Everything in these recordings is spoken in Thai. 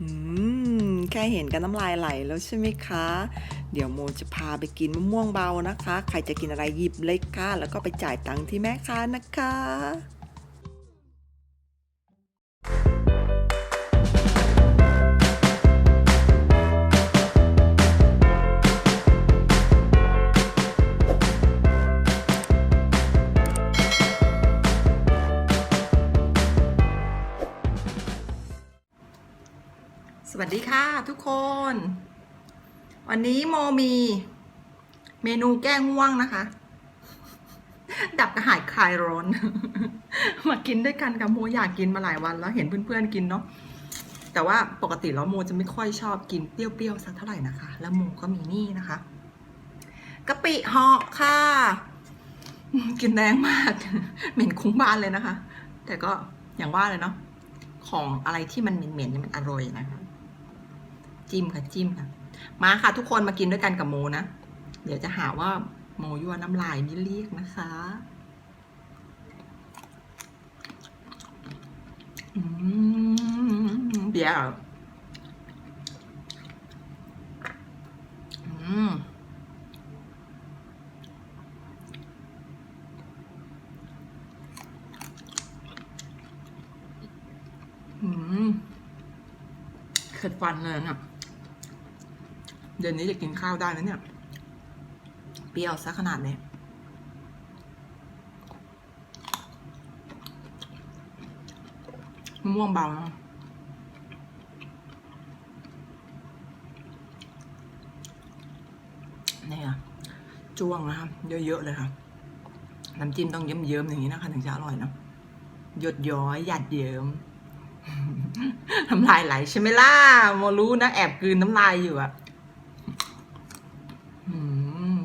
อืม แค่เห็นกันน้ำลายไหลแล้วใช่ไหมคะ เดี๋ยวโมจะพาไปกินมะม่วงเบานะคะ ใครจะกินอะไรหยิบเลยค่ะ แล้วก็ไปจ่ายตังค์ที่แม่ค้านะคะ สวัสดีค่ะทุกคน วันนี้โมมีเมนูแก้ง่วงนะคะ ดับกระหายคลายร้อน มากินด้วยกันกับโมอยากกินมาหลายวันแล้วเห็นเพื่อนๆกินเนาะแต่ว่าปกติแล้วโมจะไม่ค่อยชอบกินเปรี้ยวๆสักเท่าไหร่นะคะ แล้วโมก็มีนี่นะคะกะปิหาะค่ะ กินแรงมาก เหม็นคุ้งบ้านเลยนะคะ แต่ก็อย่างว่าเลยเนาะของอะไรที่มันเหม็นๆเนี่ยมันอร่อยนะคะ จิ้มค่ะจิ้มค่ะ มาค่ะทุกคนมากินด้วยกันกับโมนะ เดี๋ยวจะหาว่าโมยั่วน้ำลายนี่เรียกนะคะอืมเดี๋ยวอืมอืมเข็ดฟันเลยเนี่ย เดือนนี้จะกินข้าวได้แล้วเนี่ย เปรี้ยวซะขนาดนี้ม่วงเบานะนี่ค่ะจ้วงนะคะเยอะๆเลยค่ะ น้ำจิ้มต้องเยิ้มๆอย่างนี้นะคะถึงจะอร่อยเนอะหยดย้อยหยัดเยิ้มน้ำลายไหลใช่ไหมล่ะโมรู้นะแอบกืนน้ำลายอยู่อะ อืม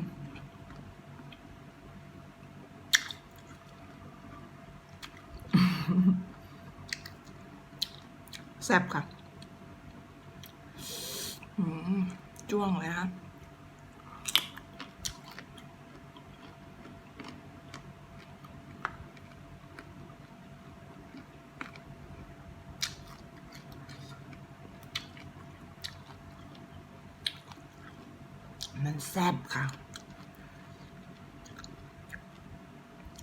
แซ่บค่ะจ้วงเลยฮะมันแซ่บค่ะ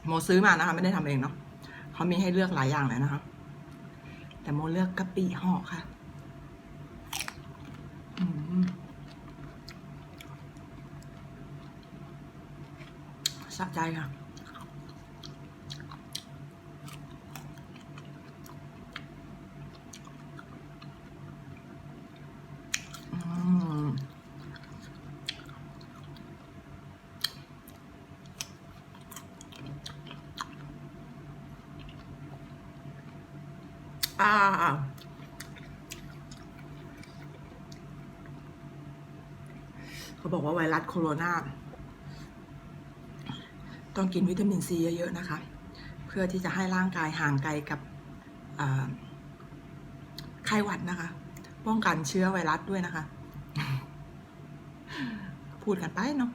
โมซื้อมานะคะ ไม่ได้ทำเองเนาะเขามีให้เลือกหลายอย่างเลยนะคะ แต่โมเลือกกะปิห่อค่ะอืมสะใจค่ะ อืม อ่าเขาบอกว่าไวรัสโคโรนาต้องกินวิตามินซีเยอะๆนะคะ เพื่อที่จะให้ร่างกายห่างไกลกับไข้หวัดนะคะ ป้องกันเชื้อไวรัสด้วยนะคะ พูดกันไปเนาะ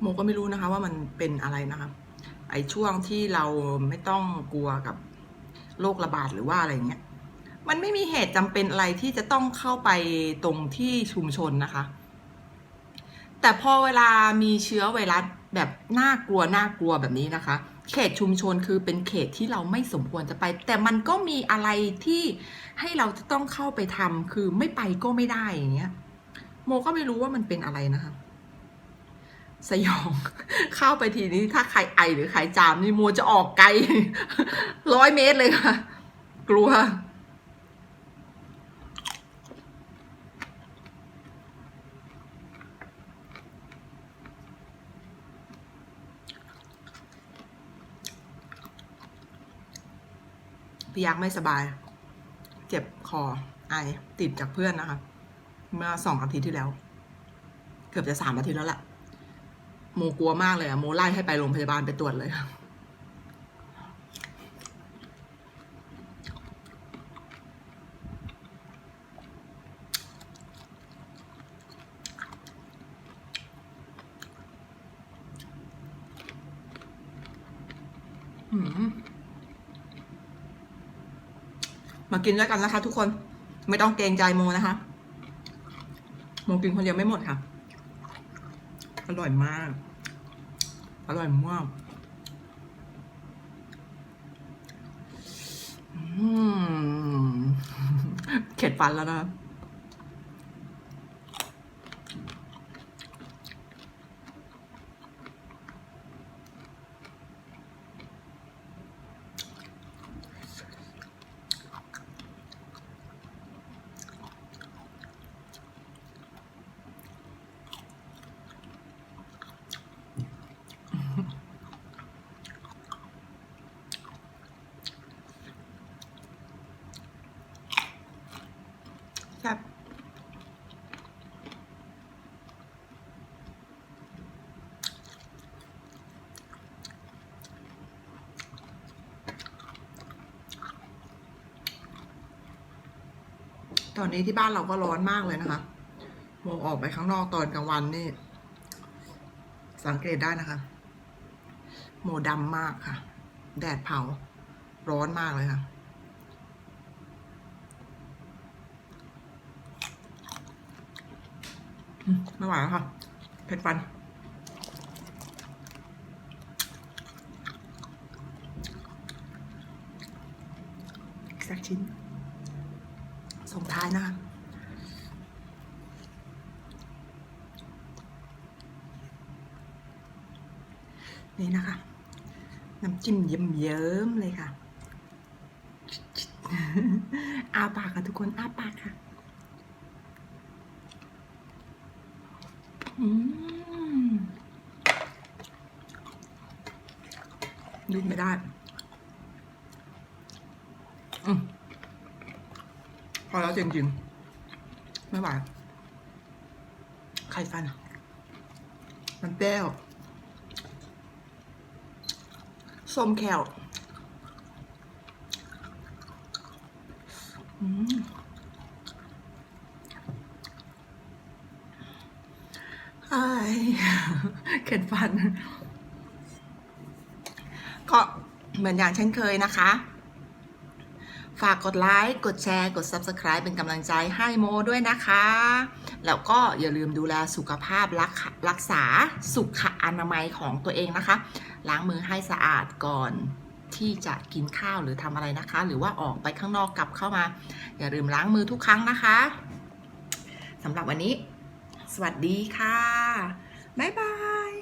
โมก็ไม่รู้นะคะว่ามันเป็นอะไรนะคะไอ้ช่วงที่เราไม่ต้องกลัวกับโรคระบาดหรือว่าอะไรเงี้ย มันไม่มีเหตุจำเป็นอะไรที่จะต้องเข้าไปตรงที่ชุมชนนะคะ แต่พอเวลามีเชื้อไวรัสแบบน่ากลัวน่ากลัวแบบนี้นะคะ เขตชุมชนคือเป็นเขตที่เราไม่สมควรจะไป แต่มันก็มีอะไรที่ให้เราจะต้องเข้าไปทำคือไม่ไปก็ไม่ได้อย่างเงี้ย โมก็ไม่รู้ว่ามันเป็นอะไรนะคะ สยอง เข้าไปทีนี้ถ้าใครไอหรือใครจามนี่โมจะออกไกลร้อยเมตรเลยค่ะ กลัว พี่ยักษ์ไม่สบาย เจ็บคอไอติดจากเพื่อนนะคะ เมื่อสองอาทิตย์ที่แล้ว เกือบจะสามอาทิตย์แล้วแหละ โมกลัวมากเลยอะโมไล่ให้ไปโรงพยาบาลไปตรวจเลยมากินด้วยกันนะคะทุกคน ไม่ต้องเกรงใจโมนะคะ โมกินคนเดียวไม่หมดค่ะ อร่อยมาก อร่อยมากอืมเข็ดฟันแล้วนะ แซ่บ ตอนนี้ที่บ้านเราก็ร้อนมากเลยนะคะมองออกไปข้างนอกตอนกลางวันนี่ สังเกตได้นะคะ โมดำมากค่ะ แดดเผา ร้อนมากเลยค่ะไม่ไหวแล้วค่ะเผ็ดฟันอีกสักชิ้น ส่งท้ายนะคะนี่นะคะ น้ำจิ้มเยิ้มๆเลยค่ะ อาปากค่ะทุกคน อาปากค่ะอืมดิ้นไม่ได้ อืมพ อแล้วจริงๆ ไม่ไหวไข่ฟัน มันเปรี้ยวส้มแขวอืมไอ้เข็ดฟัน ก็เหมือนอย่างเช่นเคยนะคะ ฝากกดไลค์ กดแชร์ กด Subscribe เป็นกำลังใจให้โมด้วยนะคะ แล้วก็อย่าลืมดูแลสุขภาพรักรักษาสุขอนามัยของตัวเองนะคะ ล้างมือให้สะอาดก่อนที่จะกินข้าวหรือทำอะไรนะคะ หรือว่าออกไปข้างนอกกลับเข้ามา อย่าลืมล้างมือทุกครั้งนะคะสำหรับวันนี้ สวัสดีค่ะ บ๊ายบาย